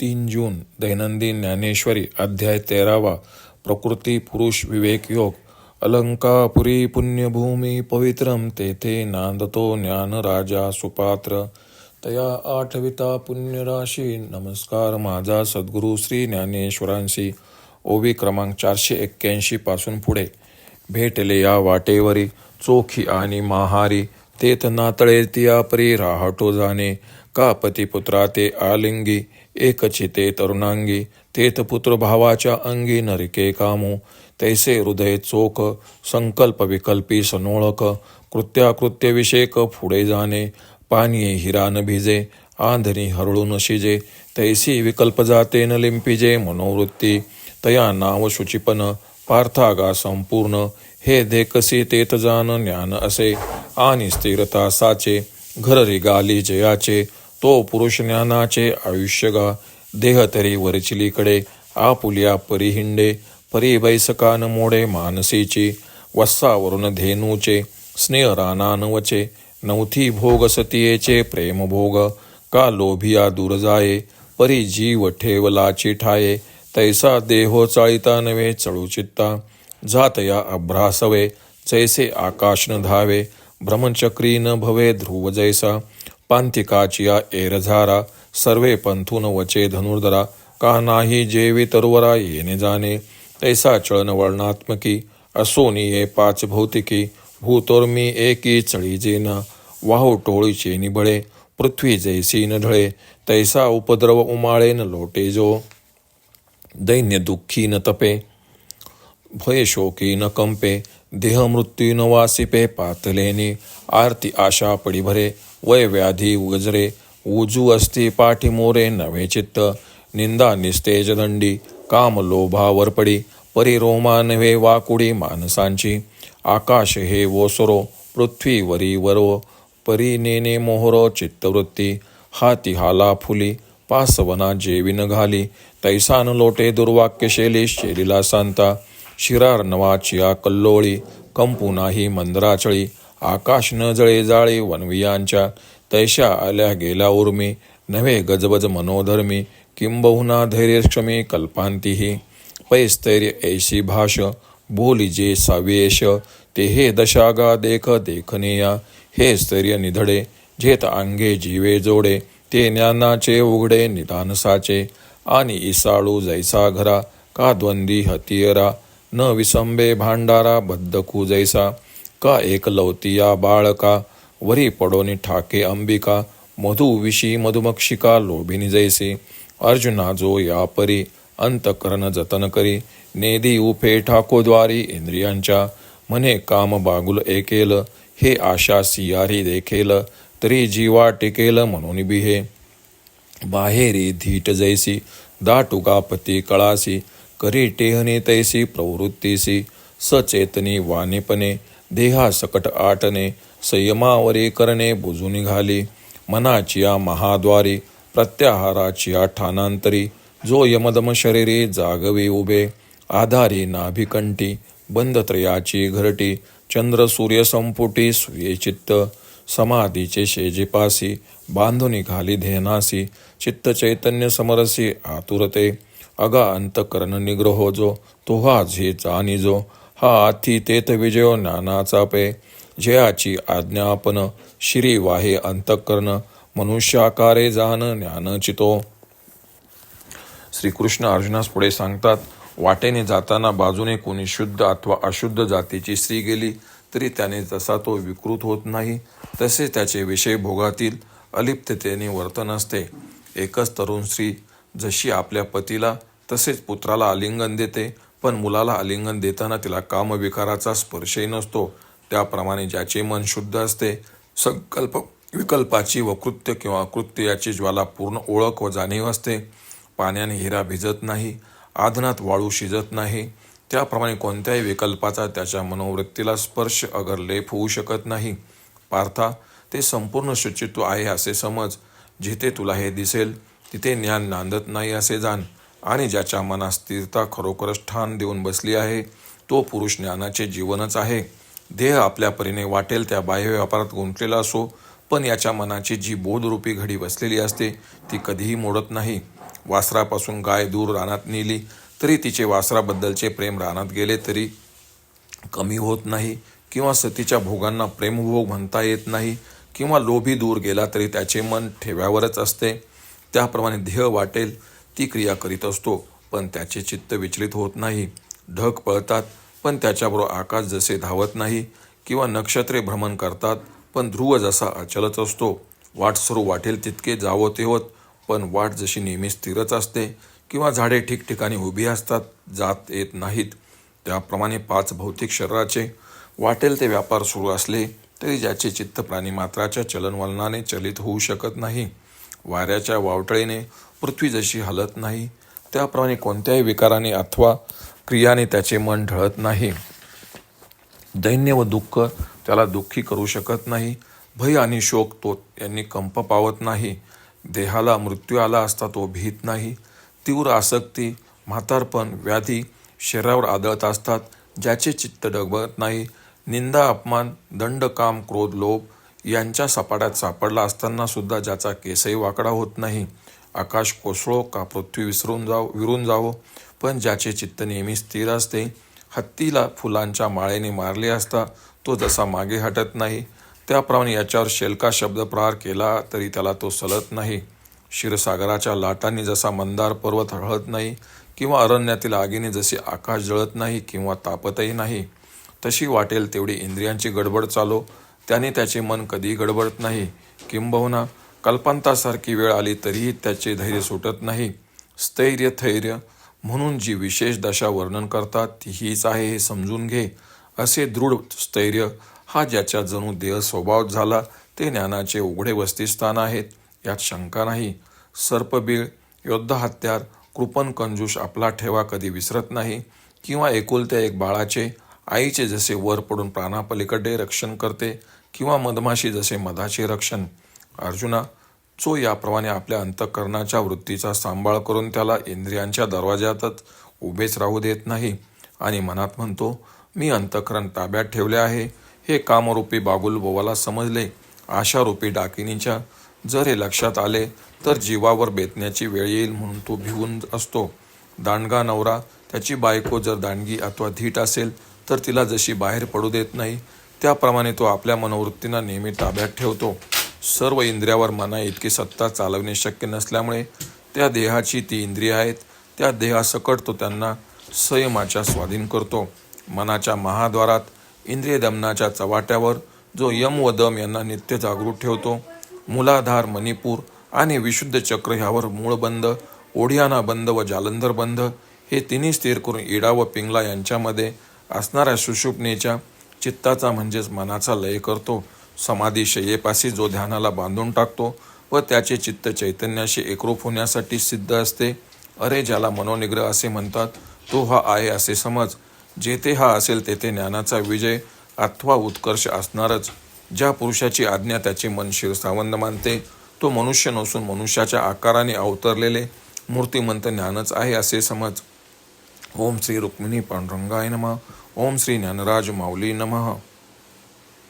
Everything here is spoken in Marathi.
तीन जून दैनंदिन ज्ञानेश्वरी अध्याय तेरावा प्रकृती पुरुष विवेक योग अलंकापुरी पुण्यभूमी पवित्रम तेथे नांदतो ज्ञान राजा सुपात्र तया आठविता पुण्यराशी नमस्कार माझा सद्गुरू श्री ज्ञानेश्वरांशी ओवी क्रमांक चारशे एक्क्याऐंशी पासून पुढे. भेटले या वाटेवरी चोखी आणि महारी तेथ नातळे तिया परी राहटो जाणे का पतिपुत्रा ते आलिंगी एकचिते तरुणांगी तेथ पुत्र भावाच्या अंगी नरिके कामू. तैसे हृदय चोख संकल्प विकल्पी सनोळख कृत्याकृत्य विषेक पुढे जाणे. पानिये हिरान भिजे आंधनी हरळून शिजे. तैसी विकल्प जाते न लिंपिजे मनोवृत्ती. तया नाव शुचिपन पार्थागा संपूर्ण. हे देखसी तेत जान ज्ञान असे. आणि स्थिरता साचे घर रिगाली जयाचे. तो पुरुष ज्ञानाचे आयुष्यगा देह तरी वरचिलीकडे आपुलिया परिहिंडे परिबैसकान मोडे मानसीची वस्सावरून धेनूचे स्नेह रानान वचे नवथी भोग सतियेचे प्रेमभोग का लोभिया दूर जाये परी जीव ठेवलाची ठाये तैसा देहो चाळिता नवे चळुचित्ता जातया अभ्रासवे जैसे आकाश न धावे ब्रह्मचक्री न भवे ध्रुव जैसा पांथिकाचिया एरझारा सर्वे पंथून वचे धनुर्धरा का नाही जेवी तरुवरा येणे जाणे तैसा चळन वर्णात्मकी असोनी ये पाच भौतिकी भूतोर्मी एकी चळी जेना वाहू टोळीचे निबळे पृथ्वी जैसी न ढळे तैसा उपद्रव उमाळे न लोटे जो दैन्य दुःखी न तपे भय शोकी न कंपे देह मृत्यू न वासिपे पातलेनी आरती आशा पडी भरे वय व्याधी गजरे उजू असती पाठी मोरे नवे चित्त निंदा निस्तेज दंडी काम लोभावर पडी परिरोमा नव्हे वाकुडी माणसांची आकाश हे वोसरो पृथ्वी वरी वरो परी नेने मोहरो चित्तवृत्ती हाती हाला फुली पासवना जेविन घाली तैसान लोटे दुर्वाक्य शैली शेलीला सांता शिरार नवाचिया कल्लोळी कंपू नाही मंदराचळी आकाश न जळे जाळे वनवियांच्या तैशा आल्या गेला उर्मी नव्हे गजबज मनोधर्मी किंबहुना धैर्यक्षमी कल्पांतीही. पैस्तैर्य ऐशी भाष बोली जे सावेश ते हे दशागा देख देखनेया. हे स्थैर्य निधडे झेत अंगे जीवे जोडे ते ज्ञानाचे उघडे निदानसाचे आणि इसाळू जैसा घरा का द्वंदी हतियरा न विसंबे भांडारा बद्धकू जैसा. का एकलवतीया बाळका? वरी पडोनी ठाके अंबिका मधुविषी मधुमक्षिका लोभिनी जैसे। अर्जुना जो या परी अंतकरण जतन करी। नेदी उफे ठाकोद्वारी इंद्रियांच्या म्हणे काम बागुल एकेल। हे आशा सियारी देखेल तरी जीवा टिकेल म्हणून बिहे। बाहेरी धीट जैसी दाटुगापती कळासी। करी टेहनी तैसी प्रवृत्तीसी। सचेतनी वाणीपणे देहा सकट आटणे संयमावरे करणे बुजून निघाली मनाचिया महाद्वारी प्रत्याहाराचिया ठानांतरी जो यमदम शरीरी जागवे उभे आधारी नाभिकंठी बंदत्रयाची घरटी चंद्र सूर्य संपुटी चित्त समाधीचे शेजेपासी बांधुनी घाली धेनासी चित्त चैतन्य समरसी आतुरते अगा अंतकरण निग्रहो जो तो झे जाणी जो हा आथी तेथ विजयो ज्ञानाचा पे जयाची आज्ञापन श्री वाहे अंतकरण मनुष्याकारे जाण ज्ञानचितो श्रीकृष्ण अर्जुनास पुढे सांगतात वाटेने जाताना बाजूने कोणी शुद्ध अथवा अशुद्ध जातीची स्त्री गेली तरी त्याने जसा तो विकृत होत नाही तसे त्याचे विषय भोगातील अलिप्ततेने वर्तन असते. एकच तरुण स्त्री जशी आपल्या पतीला तसेच पुत्राला आलिंगन देते पण मुलाला आलिंगन देताना तिला कामविकाराचा स्पर्शही नसतो. त्याप्रमाणे ज्याचे मन शुद्ध असते संकल्प विकल्पाची व कृत्य किंवा अकृत्य याची ज्वाला पूर्ण ओळख व जाणीव असते. पाण्याने हिरा भिजत नाही आधनात वाळू शिजत नाही. त्याप्रमाणे कोणत्याही विकल्पाचा त्याच्या मनोवृत्तीला स्पर्श अगर लेप होऊ शकत नाही. पार्था ते संपूर्ण शुचित्व आहे असे समज जिथे तुला हे दिसेल तिथे ज्ञान नांदत नाही असे जाण. आणि ज्याच्या मनात स्थिरता खरोखरच ठाण देऊन बसली आहे तो पुरुष ज्ञानाचे जीवनच आहे. देह आपल्या परीने वाटेल त्या बाह्य व्यापारात गुंतलेला असो पण याच्या मनाची जी बोधरूपी घडी बसलेली असते ती कधीही मोडत नाही. वासरापासून गाय दूर रानात नेली तरी तिचे वासराबद्दलचे प्रेम रानात गेले तरी कमी होत नाही किंवा सतीच्या भोगांना प्रेमभोग म्हणता येत नाही किंवा लोभी दूर गेला तरी त्याचे मन ठेव्यावरच असते. त्याप्रमाणे ध्येय वाटेल ती क्रिया करीत असतो. पण त्याचे चित्त विचलित होत नाही. ढग पळतात पण त्याच्याबरोबर आकाश जसे धावत नाही किंवा नक्षत्रे भ्रमण करतात पण ध्रुव जसा अचलच असतो. वाट सुरू वाटेल तितके जावं तेवत पण वाट जशी नेहमी स्थिरच असते किंवा झाडे ठिकठिकाणी उभी असतात जात येत नाहीत. त्याप्रमाणे पाच भौतिक शरीराचे वाटेल ते व्यापार सुरू असले तरी ज्याचे चित्त प्राणीमात्राच्या चलनवलनाने चलित होऊ शकत नाही. वाऱ्याच्या वावटळीने पृथ्वी जशी हलत नाही त्याप्रमाणे कोणत्याही विकाराने अथवा क्रियाने त्याचे मन ढळत नाही. दैन्य व दुःख त्याला दुःखी करू शकत नाही. भय आणि शोक तो यांनी कंप पावत नाही. देहाला मृत्यू आला असता तो भीत नाही. तीव्र आसक्ती म्हातारपण व्याधी शरीरावर आदळत असतात ज्याचे चित्त डगबत नाही. निंदा अपमान दंड काम क्रोध लोभ यांच्या सपाट्यात सापडला असताना सुद्धा ज्याचा केसही वाकडा होत नाही. आकाश कोसळो का पृथ्वी विसरून जाव विरून जावो? पण ज्याचे चित्त नेहमी स्थिर असते हत्तीला फुलांच्या माळेने मारले असता तो जसा मागे हटत नाही त्याप्रमाणे याच्यावर शेलका शब्द प्रहार केला तरी त्याला तो सलत नाही. क्षीरसागराच्या लाटांनी जसा मंदार पर्वत हळत नाही किंवा अरण्यातील आगीने जसे आकाश जळत नाही किंवा तापतही नाही तशी वाटेल तेवढी इंद्रियांची गडबड चालो त्याने त्याचे मन कधी गडबडत नाही. किंबहुना कल्पांतासारखी वेळ आली तरीही त्याचे धैर्य सुटत नाही. स्थैर्य थैर्य म्हणून जी विशेष दशा वर्णन करतात ती हीच आहे हे समजून घे. असे दृढ स्थैर्य हा ज्याच्या जणू देह स्वभाव झाला ते ज्ञानाचे उघडे वस्तीस्थान आहेत यात शंका नाही. सर्पबीळ योद्धा हत्यार कृपण कंजूष आपला ठेवा कधी विसरत नाही. किंवा एकुलत्या एक बाळाचे आईचे जसे वर पडून प्राणापलीकडे रक्षण करते किंवा मधमाशी जसे मधाचे रक्षण अर्जुना जो याप्रमाणे आपल्या अंतःकरणाच्या वृत्तीचा सांभाळ करून त्याला इंद्रियांच्या दरवाज्यातच उभेच राहू देत नाही आणि मनात म्हणतो मी अंतःकरण ताब्यात ठेवले आहे. हे कामरूपी बागुल बोवाला समजले. आशारूपी डाकिनीच्या जर हे लक्षात आले तर जीवावर बेतण्याची वेळ येईल म्हणून तो भिवून असतो. दांडगा नवरा त्याची बायको जर दांडगी अथवा धीट असेल तर तिला जशी बाहेर पडू देत नाही त्याप्रमाणे तो आपल्या मनोवृत्तींना नेहमी ताब्यात ठेवतो. सर्व इंद्रियावर मना इतकी सत्ता चालवणे शक्य नसल्यामुळे त्या देहाची ती इंद्रिय आहेत. त्या देहासकट तो त्यांना संयमाच्या स्वाधीन करतो. मनाच्या महाद्वारात इंद्रिय दमनाच्या चवाट्यावर जो यम व दम यांना नित्य जागृत ठेवतो. मूलाधार मणिपूर आणि विशुद्ध चक्र ह्यावर मूळबंद ओढियाना बंद व जालंधर बंद हे तिन्ही स्थिर करून इडा व पिंगला यांच्यामध्ये असणाऱ्या सुषुप्नेच्या चित्ताचा म्हणजेच मनाचा लय करतो. समाधी शय्येपाशी जो ध्यानाला बांधून टाकतो व त्याचे चित्त चैतन्याशी एकरूप होण्यासाठी सिद्ध असते. अरे ज्याला मनोनिग्रह असे म्हणतात तो हा आहे असे समज. जेथे हा असेल तेथे ज्ञानाचा विजय अथवा उत्कर्ष असणारच. ज्या पुरुषाची आज्ञा त्याचे मन शिरसावंद मानते तो मनुष्य नसून मनुष्याच्या आकाराने अवतरलेले मूर्तिमंत ज्ञानच आहे असे समज. ओम श्री रुक्मिणी पांडुरंगाय नमा. ओम श्री ज्ञानराज माऊली नमः